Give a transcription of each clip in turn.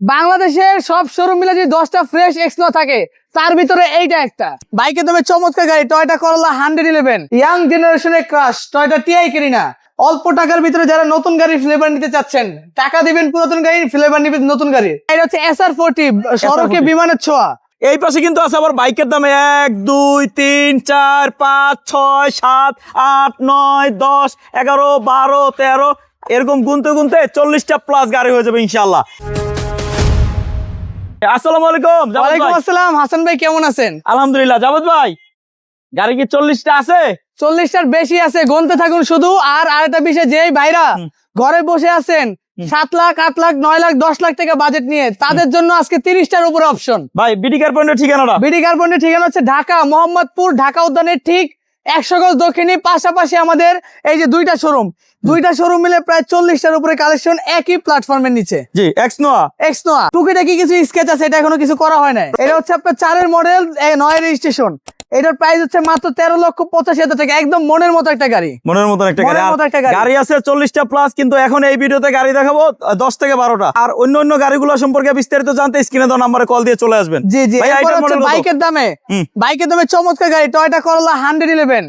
বাংলাদেশের সব শোরুম মিলে যদি দশটা ফ্রেশ এক্সপ্লো থাকে তার ভিতরে এইটা একটা। বাইকে তুমি চমৎকার গাড়ি Toyota Corolla hundred eleven young জেনারেশনের ক্রাশ টয়টা টিআই কেরিনা অল্প টাকার ভিতরে যারা নতুন গাড়ি ফ্লেভার নিতে চাচ্ছেন টাকা দিবেন পুরাতন গাড়ি ফ্লেভার নিবেন নতুন গাড়ি এটা হচ্ছে এস আর ফোরটি সড়কে বিমানের ছোঁয়া। এই পাশে কিন্তু আছে আবার বাইকের দামে এক দুই তিন চার পাঁচ ছয় সাত আট নয় দশ এগারো বারো তেরো এরকম গুনতে গুনতে চল্লিশটা প্লাস গাড়ি হয়ে যাবে ইনশাল্লাহ আসসালামু আলাইকুম ওয়ালাইকুম আসসালাম হাসান ভাই কেমন আছেন? আলহামদুলিল্লাহ জাভেদ ভাই। গাড়ি কি চল্লিশটা আছে? চল্লিশটার বেশি আছে গুনতে থাকুন শুধু। আর আরেকটা বিষয় যেই ভাইরা ঘরে বসে আছেন সাত লাখ আট লাখ নয় লাখ দশ লাখ টাকা বাজেট নিয়ে তাদের জন্য আজকে তিরিশটার উপরে অপশন ভাই বিডি পয়েন্টের ঠিকানাটা? বিডি কার্বনের ঠিকানা হচ্ছে ঢাকা মোহাম্মদপুর ঢাকা উদ্যানের ঠিক একশো গজ দক্ষিণী পাশাপাশি আমাদের এই যে দুইটা শোরুম দুইটা শোরুম মিলে প্রায় চল্লিশটার উপরে কালেকশন একই প্ল্যাটফর্মের নিচে। জি এক্স নোয়া এক্স নোয়া টুকিটাকি কিছু স্কেচ আছে? এটা এখনও কিছু করা হয় নাই। এটা হচ্ছে আপনার চারের মডেল নয় রেজিস্ট্রেশন এটার প্রাইস হচ্ছে মাত্র তেরো লক্ষ পঁচাশি হাজার টাকা। একদম মনের মতো একটা গাড়ি। মনের মতো একটা গাড়ি। গাড়ি আছে চল্লিশটা প্লাস কিন্তু এখন এই ভিডিওতে গাড়ি দেখাবো দশ থেকে বারোটা। আর অন্য অন্য গাড়িগুলো সম্পর্কে বিস্তারিত জানতে স্ক্রিনে দেওয়া নাম্বারে কল দিয়ে চলে আসবেন। জি জি। বাইকের দামে। বাইকের দামে চমৎকার গাড়ি Toyota Corolla hundred eleven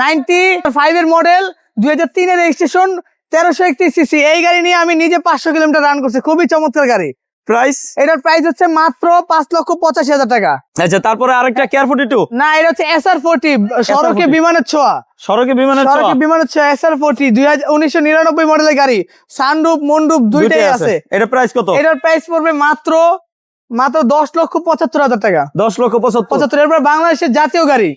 ninety five এর মডেল দুই হাজার তিনের রেজিস্ট্রেশন তেরোশো একত্রিশ সিসি। এই গাড়ি নিয়ে আমি নিজে পাঁচশো কিলোমিটার রান করছি। খুবই চমৎকার গাড়ি। প্রাইস এটার প্রাইস হচ্ছে মাত্র পাঁচ লক্ষ পঁচাশি হাজার টাকা। আচ্ছা তারপরে আরেকটা কেয়ার ফোর্টি টু না এটা হচ্ছে এস আর ফোরটি সড়কে বিমানের ছোঁয়া। সড়কে বিমানের সড়কে বিমানের ছোঁয়া এস আর ফোরটি দুই হাজার উনিশশো নিরানব্বই মডেলের গাড়ি। সানরুপ মন্ডুপ দুইটাই আছে। এটা প্রাইস কত? এটার প্রাইস পড়বে মাত্র মাত্র দশ লক্ষ পঁচাত্তর হাজার টাকা। দশ লক্ষ পঁচাত্তর। পঁচাত্তর এরপর বাংলাদেশের জাতীয় গাড়ি।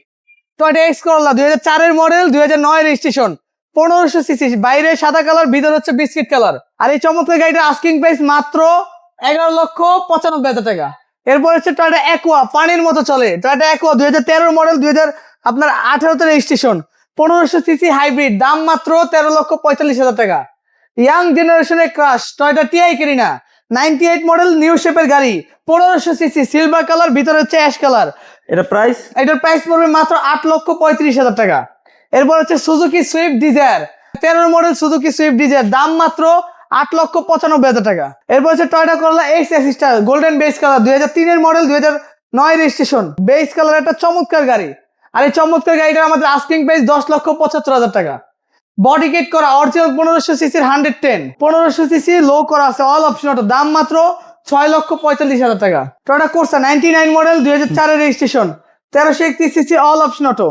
টয়টা এক্স করলা দুই হাজার চারের মডেল দুই হাজার নয় রেজিস্ট্রেশন। পনেরোশো সিসি বাইরে সাদা কালার ভিতর হচ্ছে বিস্কিট কালার। আর এই চমৎকার গাড়িটা আস্কিং প্রাইস মাত্র এগারো লক্ষ পঁচানব্বই হাজার টাকা। এরপর হচ্ছে টয়টা অ্যাকোয়া পানির মতো চলে। টয়টা অ্যাকোয়া দুই হাজার তেরোর মডেল দুই হাজার আপনার আঠারোতে রেজিস্ট্রেশন পনেরোশো সিসি হাইব্রিড দাম মাত্র তেরো লক্ষ পঁয়তাল্লিশ হাজার টাকা। ইয়াং জেনারেশনের crush Toyota TI Carina ninety eight model new শেপের গাড়ি। পনেরোশো সিসি সিলভার কালার ভিতরে হচ্ছে অ্যাশ কালার এটা প্রাইস এটার প্রাইস পড়বে মাত্র আট লক্ষ পঁয়ত্রিশ হাজার টাকা। এরপর হচ্ছে সুজুকি সুইফট ডিজায়ার। তেরো মডেল সুজুকি সুইফট ডিজায়ার। দাম মাত্র আট লক্ষ পঁচানব্বই হাজার টাকা। এরপর হচ্ছে Toyota Corolla X Assista golden base colour দুই হাজার তিনের মডেল দুই হাজার নয় রেজিস্ট্রেশন বেস কালার একটা চমৎকার গাড়ি। আর এই চমৎকার গাড়িটা আমাদের আস্কিং প্রাইস দশ লক্ষ পঁচাত্তর হাজার টাকা। বডি কিট করা অরিজিনাল পনেরোশো সিসির হান্ড্রেড টেন পনেরোশো সিসি লো করা আছে অল অপশন অটো দাম মাত্র ছয় লক্ষ পঁয়তাল্লিশ হাজার টাকা। Toyota Corsa ninety nine model দুই হাজার চারের রেজিস্ট্রেশন তেরোশো একত্রিশ CC all option auto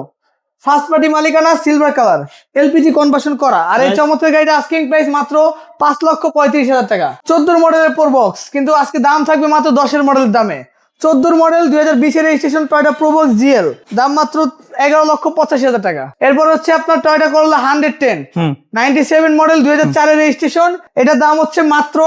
first party মালিকানা সিলভার কালার এলপিজি কনভার্সন করা। আর এই চমৎকার গাড়িটা আস্কিং প্রাইস মাত্র পাঁচ লক্ষ পঁয়ত্রিশ হাজার টাকা। চোদ্দোর মডেলের পর বক্স কিন্তু আজকে দাম থাকবে মাত্র দশের মডেলের দামে। চোদ্দোর মডেল দুই হাজার বিশের রেজিস্ট্রেশন টয়টা প্রোবক্স জিএল দাম মাত্র এগারো লক্ষ পঁচাশি হাজার টাকা। এরপর হচ্ছে আপনার Toyota Corolla hundred ten ninety seven model দুই হাজার চারের রেজিস্ট্রেশন এটার দাম হচ্ছে মাত্র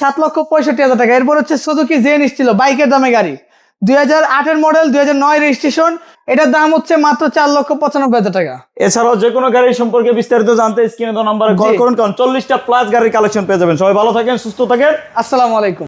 সাত লক্ষ পঁয়ষট্টি হাজার টাকা। এরপর হচ্ছে সুজুকি জেন ছিল বাইকের দামে গাড়ি। দুই হাজার আটের মডেল দুই হাজার নয় রেজিস্ট্রেশন এটার দাম হচ্ছে মাত্র চার লক্ষ পঁচানব্বই হাজার টাকা। এছাড়াও যে কোনো গাড়ি সম্পর্কে বিস্তারিত জানতে স্ক্রিনে দেওয়া নাম্বারে কল করুন কারণ চল্লিশটা প্লাস গাড়ির কালেকশন পেয়ে যাবেন। সবাই ভালো থাকেন সুস্থ থাকেন। আসসালামু আলাইকুম।